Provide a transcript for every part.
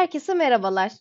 Herkese merhabalar.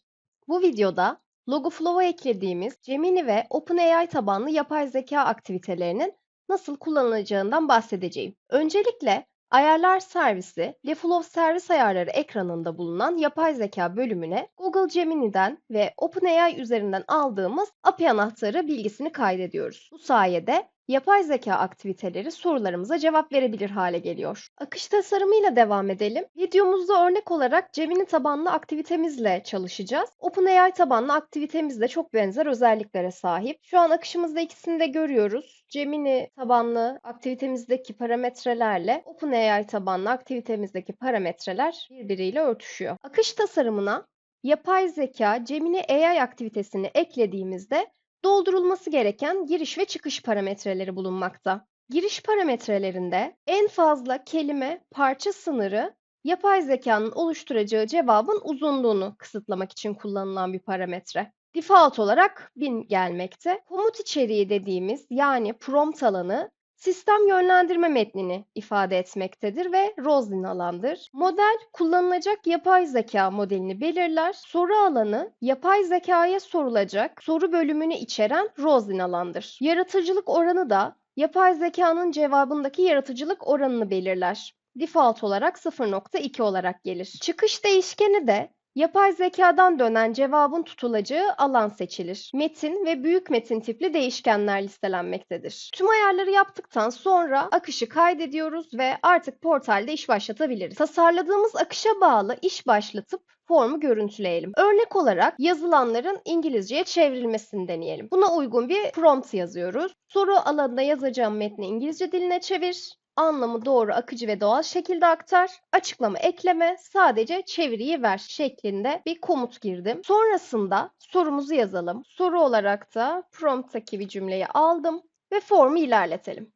Bu videoda Logoflow'a eklediğimiz Gemini ve OpenAI tabanlı yapay zeka aktivitelerinin nasıl kullanılacağından bahsedeceğim. Öncelikle Ayarlar servisi, Leflow servis ayarları ekranında bulunan yapay zeka bölümüne Google Gemini'den ve OpenAI üzerinden aldığımız API anahtarı bilgisini kaydediyoruz. Bu sayede yapay zeka aktiviteleri sorularımıza cevap verebilir hale geliyor. Akış tasarımıyla devam edelim. Videomuzda örnek olarak Gemini tabanlı aktivitemizle çalışacağız. OpenAI tabanlı aktivitemiz de çok benzer özelliklere sahip. Şu an akışımızda ikisini de görüyoruz. Gemini tabanlı aktivitemizdeki parametrelerle OpenAI tabanlı aktivitemizdeki parametreler birbiriyle örtüşüyor. Akış tasarımına yapay zeka Gemini AI aktivitesini eklediğimizde doldurulması gereken giriş ve çıkış parametreleri bulunmakta. Giriş parametrelerinde en fazla kelime parça sınırı yapay zekanın oluşturacağı cevabın uzunluğunu kısıtlamak için kullanılan bir parametre. Default olarak 1000 gelmekte. Komut içeriği dediğimiz yani prompt alanı sistem yönlendirme metnini ifade etmektedir ve Roslin alandır. Model kullanılacak yapay zeka modelini belirler. Soru alanı yapay zekaya sorulacak soru bölümünü içeren Roslin alandır. Yaratıcılık oranı da yapay zekanın cevabındaki yaratıcılık oranını belirler. Default olarak 0.2 olarak gelir. Çıkış değişkeni de Yapay zekadan dönen cevabın tutulacağı alan seçilir. Metin ve büyük metin tipli değişkenler listelenmektedir. Tüm ayarları yaptıktan sonra akışı kaydediyoruz ve artık portalde iş başlatabiliriz. Tasarladığımız akışa bağlı iş başlatıp formu görüntüleyelim. Örnek olarak yazılanların İngilizceye çevrilmesini deneyelim. Buna uygun bir prompt yazıyoruz. Soru alanında yazacağım metni İngilizce diline çevir anlamı doğru, akıcı ve doğal şekilde aktar, açıklama ekleme, sadece çeviriyi ver şeklinde bir komut girdim. Sonrasında sorumuzu yazalım. Soru olarak da prompttaki bir cümleyi aldım ve formu ilerletelim.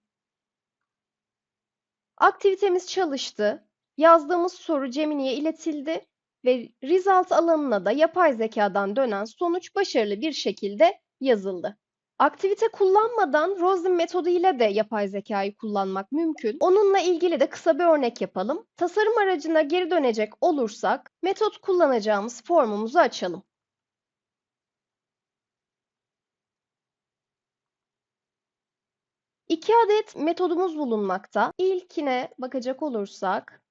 Aktivitemiz çalıştı. Yazdığımız soru Gemini'ye iletildi ve result alanına da yapay zekadan dönen sonuç başarılı bir şekilde yazıldı. Aktivite kullanmadan Roslin metodu ile de yapay zekayı kullanmak mümkün. Onunla ilgili de kısa bir örnek yapalım. Tasarım aracına geri dönecek olursak metot kullanacağımız formumuzu açalım. İki adet metodumuz bulunmakta. İlkine bakacak olursak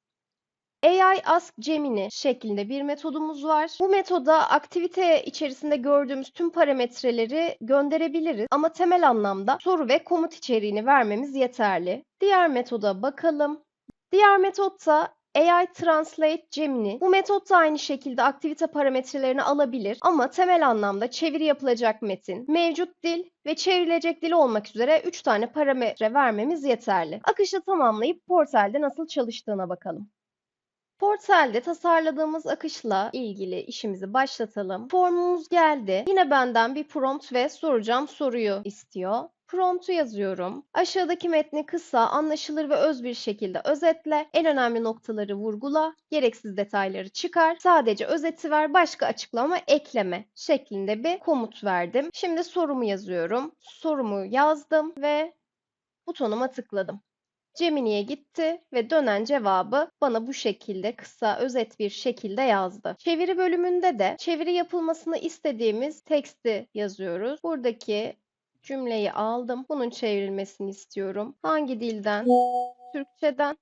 AI Ask Gemini şeklinde bir metodumuz var. Bu metoda aktivite içerisinde gördüğümüz tüm parametreleri gönderebiliriz ama temel anlamda soru ve komut içeriğini vermemiz yeterli. Diğer metoda bakalım. Diğer metotta AI Translate Gemini. Bu metot da aynı şekilde aktivite parametrelerini alabilir ama temel anlamda çeviri yapılacak metin, mevcut dil ve çevrilecek dil olmak üzere 3 tane parametre vermemiz yeterli. Akışı tamamlayıp portalde nasıl çalıştığına bakalım. Portal'de tasarladığımız akışla ilgili işimizi başlatalım. Formumuz geldi. Yine benden bir prompt ve soracağım soruyu istiyor. Prompt'u yazıyorum. Aşağıdaki metni kısa, anlaşılır ve öz bir şekilde özetle. En önemli noktaları vurgula. Gereksiz detayları çıkar. Sadece özeti ver, başka açıklama ekleme şeklinde bir komut verdim. Şimdi sorumu yazıyorum. Sorumu yazdım ve butonuma tıkladım. Gemini'ye gitti ve dönen cevabı bana bu şekilde kısa, özet bir şekilde yazdı. Çeviri bölümünde de çeviri yapılmasını istediğimiz teksti yazıyoruz. Buradaki cümleyi aldım. Bunun çevrilmesini istiyorum. Hangi dilden? Türkçeden.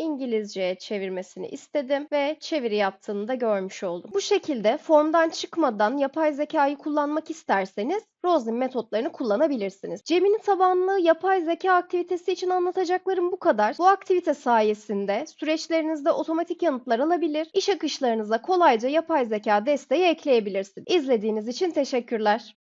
İngilizceye çevirmesini istedim ve çeviri yaptığını da görmüş oldum. Bu şekilde formdan çıkmadan yapay zekayı kullanmak isterseniz Roslin metotlarını kullanabilirsiniz. Gemini tabanlı yapay zeka aktivitesi için anlatacaklarım bu kadar. Bu aktivite sayesinde süreçlerinizde otomatik yanıtlar alabilir, iş akışlarınıza kolayca yapay zeka desteği ekleyebilirsiniz. İzlediğiniz için teşekkürler.